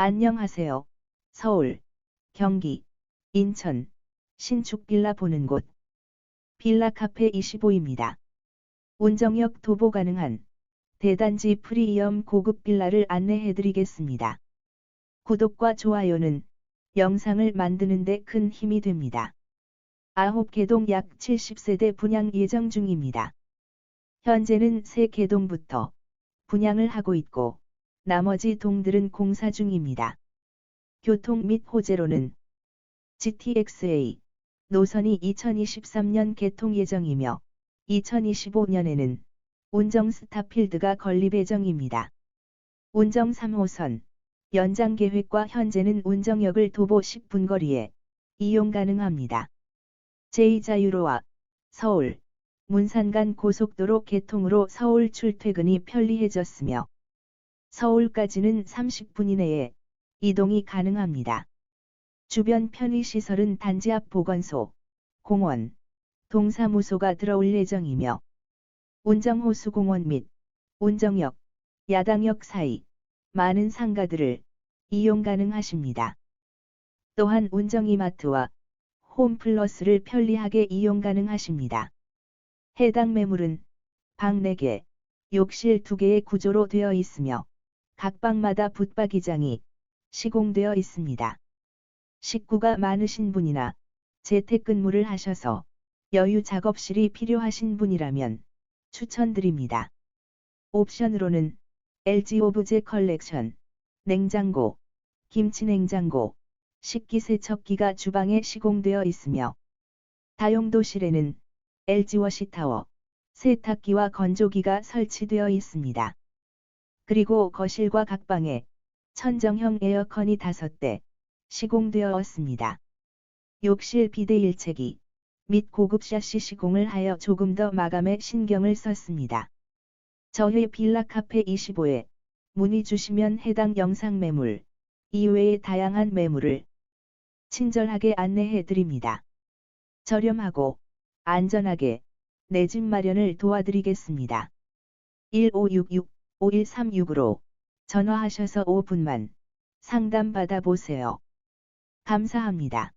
안녕하세요. 서울, 경기, 인천, 신축 빌라 보는 곳. 빌라 카페 25입니다. 운정역 도보 가능한 대단지 프리미엄 고급 빌라를 안내해 드리겠습니다. 구독과 좋아요는 영상을 만드는 데 큰 힘이 됩니다. 9개동 약 70세대 분양 예정 중입니다. 현재는 3개동부터 분양을 하고 있고 나머지 동들은 공사 중입니다. 교통 및 호재로는 GTX-A 노선이 2023년 개통 예정이며 2025년에는 운정 스타필드가 건립 예정입니다. 운정 3호선 연장 계획과 현재는 운정역을 도보 10분 거리에 이용 가능합니다. 제2자유로와 서울, 문산 간 고속도로 개통으로 서울 출퇴근이 편리해졌으며 서울까지는 30분 이내에 이동이 가능합니다. 주변 편의시설은 단지 앞 보건소, 공원, 동사무소가 들어올 예정이며 운정호수공원 및 운정역, 야당역 사이 많은 상가들을 이용 가능하십니다. 또한 운정이마트와 홈플러스를 편리하게 이용 가능하십니다. 해당 매물은 방 4개, 욕실 2개의 구조로 되어 있으며 각 방마다 붙박이장이 시공되어 있습니다. 식구가 많으신 분이나 재택근무를 하셔서 여유 작업실이 필요하신 분이라면 추천드립니다. 옵션으로는 LG 오브제 컬렉션, 냉장고, 김치냉장고, 식기세척기가 주방에 시공되어 있으며 다용도실에는 LG 워시타워, 세탁기와 건조기가 설치되어 있습니다. 그리고 거실과 각 방에 천정형 에어컨이 5대 시공되었습니다. 욕실 비대 일체기 및 고급 샤시 시공을 하여 조금 더 마감에 신경을 썼습니다. 저희 빌라 카페 25에 문의 주시면 해당 영상 매물 이외의 다양한 매물을 친절하게 안내해 드립니다. 저렴하고 안전하게 내 집 마련을 도와드리겠습니다. 1566-5136으로 전화하셔서 5분만 상담 받아 보세요. 감사합니다.